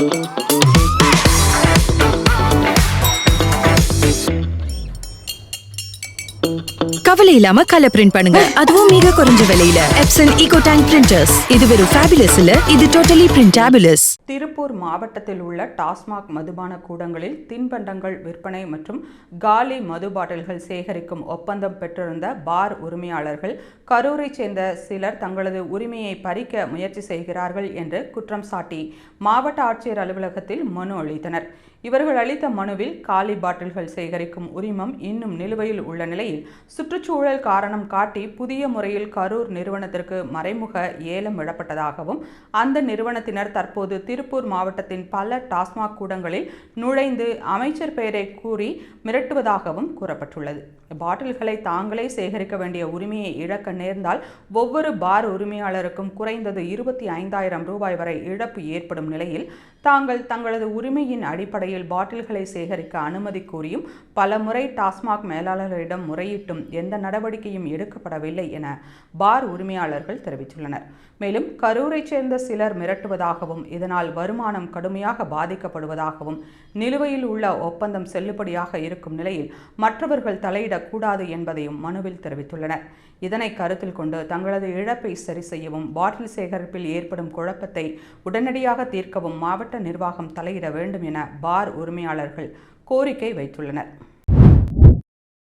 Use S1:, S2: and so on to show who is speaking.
S1: Música கவலை இல்லாம colour print பண்ணுங்க. அதுவும் மிக குறைஞ்ச விலையில. எப்சன் ஈகோ டேங்க் பிரிண்டர்ஸ் இது வெறும் ஃபேபிலஸ் இல்ல இது டோட்டலி பிரிண்டாபிலஸ்
S2: திருப்பூர் மாவட்டத்தில் உள்ள டாஸ்மாக் மதுபான கூடங்களில் தின்பண்டங்கள் விற்பனை மற்றும் காலி மது பாட்டில்கள் சேகரிக்கும் ஒப்பந்தம் பெற்றிருந்த பார் உரிமையாளர்கள் கரூரைச் சேர்ந்த சிலர் தங்களது உரிமையை பறிக்க முயற்சி செய்கிறார்கள் என்று குற்றம் சாட்டி மாவட்ட ஆட்சியர் அலுவலகத்தில் மனு அளித்தனர். இவர்கள் அளித்த மனுவில் காலி பாட்டில்கள் சேகரிக்கும் உரிமம் இன்னும் நிலுவையில் உள்ள நிலையில் சுற்று சுற்றுச்சூழல் காரணம் காட்டி புதிய முறையில் கரூர் நிறுவனத்திற்கு மறைமுக ஏலம் விடப்பட்டதாகவும் அந்த நிறுவனத்தினர் தற்போது திருப்பூர் மாவட்டத்தின் பல டாஸ்மாக் கூடங்களில் நுழைந்து அமைச்சர் பெயரை கூறி மிரட்டுவதாகவும் கூறப்பட்டுள்ளது. பாட்டில்களை தாங்களே சேகரிக்க வேண்டிய உரிமையை இழக்க நேர்ந்தால் ஒவ்வொரு பார் உரிமையாளருக்கும் குறைந்தது இருபத்தி ஐந்தாயிரம் ரூபாய் வரை இழப்பு ஏற்படும் நிலையில் தாங்கள் தங்களது உரிமையின் அடிப்படையில் பாட்டில்களை சேகரிக்க அனுமதி கோரியும் பல முறை டாஸ்மாக் மேலாளர்களிடம் முறையிட்டும் எந்த நடவடிக்கையும் எடுக்கப்படவில்லை என பார் உரிமையாளர்கள் தெரிவித்துள்ளனர். மேலும் கரூரைச் சேர்ந்த சிலர் மிரட்டுவதாகவும் இதனால் வருமானம் கடுமையாக பாதிக்கப்படுவதாகவும் நிலுவையில் உள்ள ஒப்பந்தம் செல்லுபடியாக இருக்கும் நிலையில் மற்றவர்கள் தலையிடக்கூடாது என்பதையும் மனுவில் தெரிவித்துள்ளனர். இதனை கருத்தில் கொண்டு தங்களது இழப்பை சரி செய்யவும் பாட்டில் சேகரிப்பில் ஏற்படும் குழப்பத்தை உடனடியாக தீர்க்கவும் மாவட்ட நிர்வாகம் தலையிட வேண்டும் என பார் உரிமையாளர்கள் கோரிக்கை வைத்துள்ளனர்.